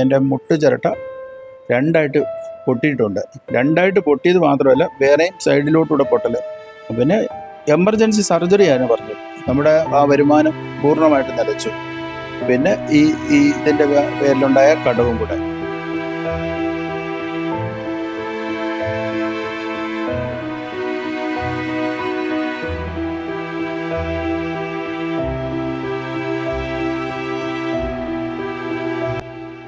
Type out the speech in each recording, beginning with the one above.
എന്റെ മുട്ട് ചിരട്ട രണ്ടായിട്ട് പൊട്ടിയിട്ടുണ്ട്. രണ്ടായിട്ട് പൊട്ടിയത് മാത്രമല്ല വേറെയും സൈഡിലോട്ടൂടെ പൊട്ടൽ പിന്നെ എമർജൻസി സർജറി ആണ് പറഞ്ഞു നമ്മുടെ ആ വരുമാനം പൂർണമായിട്ട് നിലച്ചു. പിന്നെ ഈ ഈ ഇതിന്റെ പേരിലുണ്ടായ കടവും കൂടെ.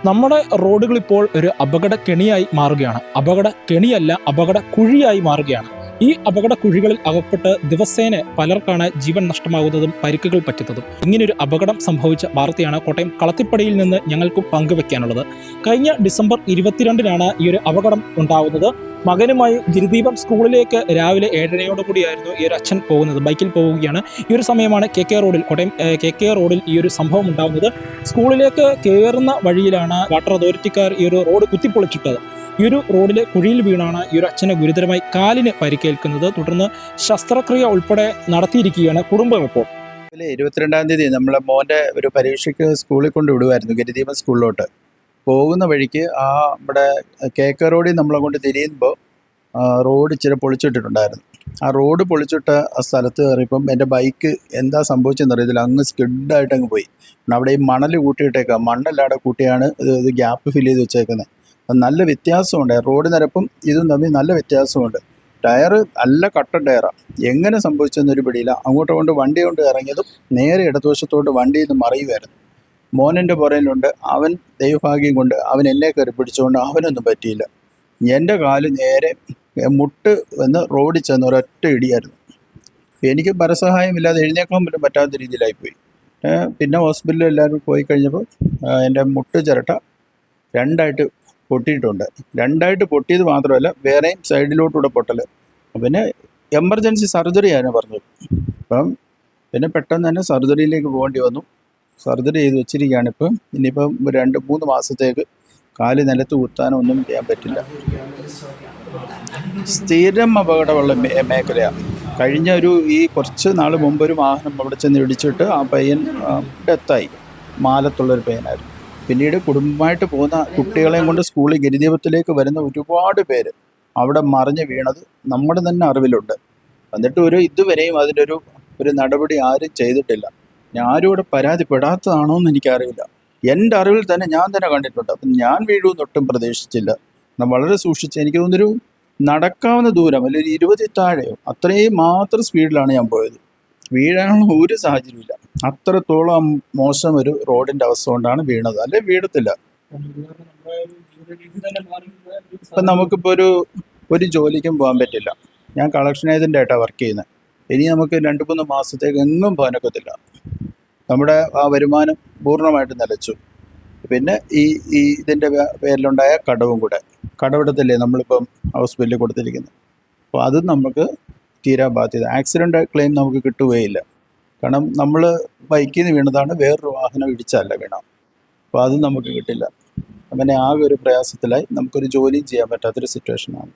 നമ്മുടെ റോഡുകൾ ഇപ്പോൾ ഒരു അപകട കെണിയായി മാറുകയാണ്. അപകട കെണിയല്ല അപകട കുഴിയായി മാറുകയാണ്. ഈ അപകട കുഴികളിൽ അകപ്പെട്ട് ദിവസേന പലർക്കാണ് ജീവൻ നഷ്ടമാകുന്നതും പരിക്കുകൾ പറ്റുന്നതും. ഇങ്ങനൊരു അപകടം സംഭവിച്ച വാർത്തയാണ് കോട്ടയം കളത്തിപ്പടിയിൽ നിന്ന് ഞങ്ങൾക്കും പങ്കുവെക്കാനുള്ളത്. കഴിഞ്ഞ ഡിസംബർ ഇരുപത്തിരണ്ടിനാണ് ഈ ഒരു അപകടം ഉണ്ടാവുന്നത്. മകനുമായി ഗിരിദീപം സ്കൂളിലേക്ക് രാവിലെ ഏഴരയോടുകൂടിയായിരുന്നു ഈ ഒരു അച്ഛൻ പോകുന്നത്. ബൈക്കിൽ പോവുകയാണ്. ഈ ഒരു സമയമാണ് കെ കെ റോഡിൽ കോട്ടയം കെ കെ റോഡിൽ ഈ ഒരു സംഭവം ഉണ്ടാകുന്നത് സ്കൂളിലേക്ക് കയറുന്ന വഴിയിലാണ് വാട്ടർ അതോറിറ്റിക്കാർ ഈ ഒരു റോഡ് കുത്തിപ്പൊളിച്ചിട്ടത്. ഈ ഒരു റോഡിലെ കുഴിയിൽ വീണാണ് ഈ ഒരു അച്ഛന് ഗുരുതരമായി കാലിന് പരിക്കേൽക്കുന്നത്. തുടർന്ന് ശസ്ത്രക്രിയ ഉൾപ്പെടെ നടത്തിയിരിക്കുകയാണ് കുടുംബം ഇപ്പോൾ ഇരുപത്തിരണ്ടാം തീയതി നമ്മളെ മോന്റെ ഒരു പരീക്ഷയ്ക്ക് സ്കൂളിൽ കൊണ്ട് വിടുമായിരുന്നു ഗിരിദീപ സ്കൂളിലോട്ട്. പോകുന്ന വഴിക്ക് ആ നമ്മുടെ കേക്ക റോഡിൽ നമ്മളെ കൊണ്ട് തിരിയുമ്പോൾ റോഡ് ഇച്ചിരി പൊളിച്ചിട്ടിട്ടുണ്ടായിരുന്നു. ആ റോഡ് പൊളിച്ചിട്ട സ്ഥലത്ത് കയറിയപ്പം എന്റെ ബൈക്ക് എന്താ സംഭവിച്ചെന്ന് അറിയത്തില്ല. അങ്ങ് സ്കിഡായിട്ട് അങ്ങ് പോയി. അവിടെ ഈ മണൽ കൂട്ടിയിട്ടേക്കുക മണ്ണല്ലാടെ കൂട്ടിയാണ് ഇത് ഗ്യാപ്പ് ഫില്ല് ചെയ്ത് വെച്ചേക്കുന്നത് അത് നല്ല വ്യത്യാസമുണ്ട്. റോഡ് നിരപ്പും ഇതും തമ്മിൽ നല്ല വ്യത്യാസമുണ്ട്. ടയർ നല്ല കട്ട ടയറാണ് എങ്ങനെ സംഭവിച്ചെന്നൊരു പിടിയില്ല. അങ്ങോട്ട് കൊണ്ട് വണ്ടി കൊണ്ട് ഇറങ്ങിയതും നേരെ ഇടതുവശത്തോട്ട് വണ്ടിയിൽ നിന്ന് മറിയുമായിരുന്നു മോനെന്റെ പുറയിലുണ്ട് അവൻ ദൈവഭാഗ്യം കൊണ്ട് അവൻ എന്നെ കയറി പിടിച്ചുകൊണ്ട് അവനൊന്നും പറ്റിയില്ല. എന്റെ കാൽ നേരെ മുട്ട് എന്ന് റോഡിൽ ചെന്ന് ഒരൊറ്റ ഇടിയായിരുന്നു. എനിക്ക് പരസഹായമില്ലാതെ എഴുന്നേക്കാൻ പോലും പറ്റാത്ത രീതിയിലായിപ്പോയി. പിന്നെ ഹോസ്പിറ്റലിൽ എല്ലാവരും പോയി കഴിഞ്ഞപ്പോൾ എന്റെ മുട്ട് ചിരട്ട രണ്ടായിട്ട് പൊട്ടിയിട്ടുണ്ട്. രണ്ടായിട്ട് പൊട്ടിയത് മാത്രമല്ല വേറെയും സൈഡിലോട്ടൂടെ പൊട്ടൽ പിന്നെ എമർജൻസി സർജറി ആയിരുന്നു പറഞ്ഞത്. അപ്പം പിന്നെ പെട്ടെന്ന് തന്നെ സർജറിയിലേക്ക് പോകേണ്ടി വന്നു. സർജറി ചെയ്ത് വെച്ചിരിക്കുകയാണ് ഇപ്പം. ഇനിയിപ്പം രണ്ട് മൂന്ന് മാസത്തേക്ക് കാൽ നിലത്ത് കുത്താനോ ഒന്നും ചെയ്യാൻ പറ്റില്ല. സ്ഥിരം അപകടമുള്ള മേഖലയാണ് കഴിഞ്ഞ ഒരു ഈ കുറച്ച് നാൾ മുമ്പ് ഒരു വാഹനം അവിടെ ചെന്ന് ഇടിച്ചിട്ട് ആ പയ്യൻ ഡെത്തായി മാലത്തുള്ളൊരു പയ്യനായിരുന്നു. പിന്നീട് കുടുംബമായിട്ട് പോകുന്ന കുട്ടികളെയും കൊണ്ട് സ്കൂളിൽ ഗിരിദീപത്തിലേക്ക് വരുന്ന ഒരുപാട് പേര് അവിടെ മറിഞ്ഞ് വീണത് നമ്മുടെ തന്നെ അറിവിലുണ്ട്. എന്നിട്ട് ഒരു ഇതുവരെയും അതിന്റെ ഒരു ഒരു നടപടി ആരും ചെയ്തിട്ടില്ല. ഞാൻ ആരോട് പരാതിപ്പെടാത്തതാണോ എന്ന് എനിക്കറിയില്ല. എന്റെ അറിവിൽ തന്നെ ഞാൻ തന്നെ കണ്ടിട്ടുണ്ട്. അപ്പം ഞാൻ വീഴുമെന്ന് ഒട്ടും പ്രതീക്ഷിച്ചില്ല. ഞാൻ വളരെ സൂക്ഷിച്ച് എനിക്ക് തോന്നുന്നൊരു നടക്കാവുന്ന ദൂരം അല്ലെങ്കിൽ ഒരു ഇരുപതി താഴെയോ അത്രയും മാത്രം സ്പീഡിലാണ് ഞാൻ പോയത്. വീഴാനുള്ള ഒരു സാഹചര്യമില്ല അത്രത്തോളം മോശം ഒരു റോഡിന്റെ അവസ്ഥ കൊണ്ടാണ് വീണത്. അല്ലെ വീഴത്തില്ല. ഇപ്പം നമുക്കിപ്പോൾ ഒരു ഒരു ജോലിക്കും പോകാൻ പറ്റില്ല. ഞാൻ കളക്ഷൻ ഏജന്റായിട്ടാണ് വർക്ക് ചെയ്യുന്നത്. ഇനി നമുക്ക് രണ്ട് മൂന്ന് മാസത്തേക്ക് എങ്ങും പോകാനൊക്കത്തില്ല. നമ്മുടെ ആ വരുമാനം പൂർണമായിട്ട് നിലച്ചു. പിന്നെ ഈ ഈ ഇതിന്റെ പേരിലുണ്ടായ കടവും കൂടെ. കടവെടുത്തല്ലേ നമ്മളിപ്പം ഹൗസ് ബില്ല് കൊടുത്തിരിക്കുന്നത്. അപ്പോൾ അത് നമുക്ക് തീരാ ബാധ്യത. ആക്സിഡന്റ് ക്ലെയിം നമുക്ക് കിട്ടുകയില്ല. കാരണം നമ്മൾ ബൈക്കിൽ നിന്ന് വീണതാണ് വേറൊരു വാഹനം ഇടിച്ചല്ല വീണ അപ്പോൾ അത് നമുക്ക് കിട്ടില്ല. അങ്ങനെ ആകെ ഒരു പ്രയാസത്തിലായി നമുക്കൊരു ജോലിയും ചെയ്യാൻ പറ്റാത്തൊരു സിറ്റുവേഷനാണ്